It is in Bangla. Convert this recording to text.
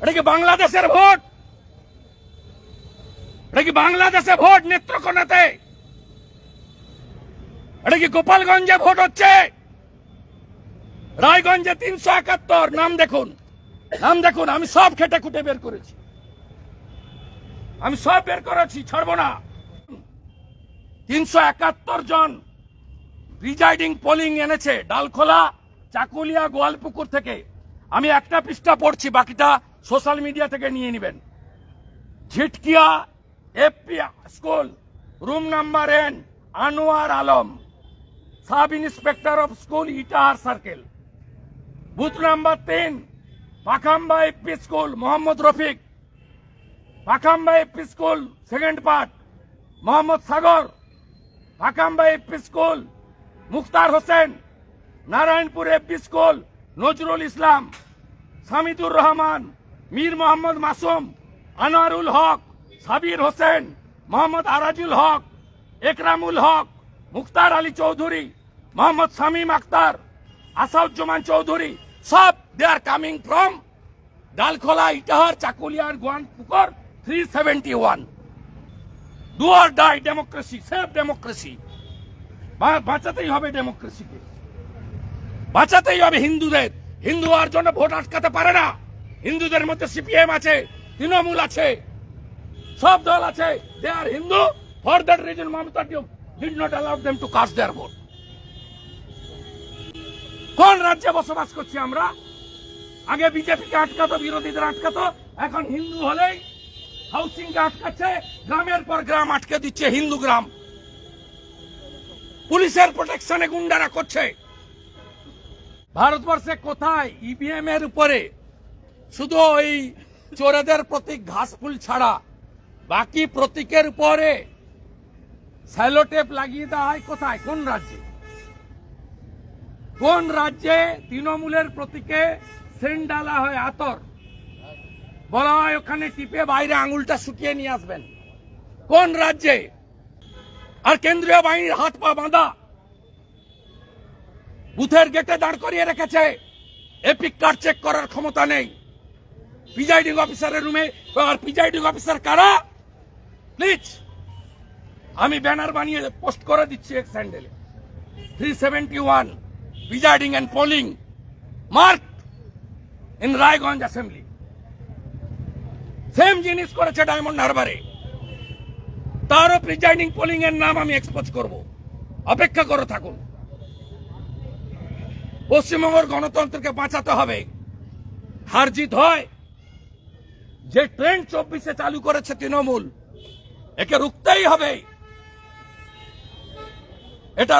এটা কি বাংলাদেশের ভোট? এটা কি বাংলাদেশে ভোট নেত্রকোনাতে? এটা কি গোপালগঞ্জে ভোট হচ্ছে? রায়গঞ্জে তিনশো একাত্তর, নাম দেখুন। নাম দেখুন, আমি সব খেটে খুঁটে বের করেছি। আমি সব বের করেছি, ছাড়বো না। তিনশো একাত্তর জন প্রিজাইডিং পোলিং এনেছে, ডালখোলা, চাকুলিয়া, গোয়ালপুকুর থেকে। আমি একটা পৃষ্ঠা পড়ছি, বাকিটা সোশ্যাল মিডিয়া থেকে নিয়ে নেবেন। Jhitkiya FP school, room number N, Anwar Alam, sub inspector of school, Itahar circle. Booth number তিন, Pakhamba FP school, Mohammad Rafiq. Pakhamba FP school, second part, Mohammad Sagar. Pakhamba FP school, Mukhtar Hossain, Narayanpur FP school Nazrul Islam, Samidur Rahman, Mir Mohammad Masum, Anwarul Haque, Sabir Hossain, Mohammad Arajul Haque, Ekramul Haque, Mukhtar Ali Chowdhury, Mohammad Shamim Akhtar Asaduzzaman Chowdhury, সব they are coming from Dalkhola, Itahar, চাকুলিয়ার গোয়ান পুকুর three seventy one do or die democracy save democracy বাঁচাতেই হবে ডেমোক্রেসিকে বাঁচাতেই হবে হিন্দুদের। হিন্দু হওয়ার জন্য ভোট আটকাতে পারে না। হিন্দুদের মধ্যে সিপিএম আছে, তৃণমূল আছে, সব দল আছে। They are Hindu for that reason Mamata did not allow them to cast their vote কোন রাজ্যে বসবাস করছি আমরা? আগে বিজেপিকে আটকাতো, বিরোধীদের আটকাতো, এখন হিন্দু হলেই হাউসিং কে আটকাচ্ছে, গ্রামের পর গ্রাম আটকে দিচ্ছে, হিন্দু গ্রাম। পুলিশের প্রোটেকশনে গুন্ডারা করছে। ভারতবর্ষে কোথায় ইভিএম এর উপরে শুধু ওই চোরেদের প্রতীক ঘাস ফুল ছাড়া, বাকি প্রতীকের উপরে স্যালোটেপ লাগিয়ে দেওয়া হয় কোথায়? কোন রাজ্যে? কোন রাজ্যে তৃণমূলের প্রতীকে সেন্ট ডালা হয় আতর? বলা হয় ওখানে টিপে বাইরে আঙুলটা শুকিয়ে নিয়ে আসবেন। কোন রাজ্যে? আর কেন্দ্রীয় বাহিনীর হাত পা বাঁধা। বুথের গেটে দাঁড় করিয়ে রেখেছে। এপিক কার্ড চেক করার ক্ষমতা নেই। প্রিজাইডিং অফিসারের রুমে, আর প্রিজাইডিং অফিসার কারা? প্লিজ, আমি ব্যানার বানিয়ে পোস্ট করে দিচ্ছি এক স্যান্ডেলে। Three seventy one presiding and polling mark in Raiganj assembly same জিনিস করেছে ডায়মন্ড হারবারে তারও প্রিজাইডিং পোলিং এর নাম আমি এক্সপোজ করব। অপেক্ষা করে থাকুন। পশ্চিমবঙ্গের গণতন্ত্রকে বাঁচাতে হবে। হার জিত হয়। যে ট্রেন চব্বিশে চালু করেছে তৃণমূল, একে রুখতেই হবে। এটা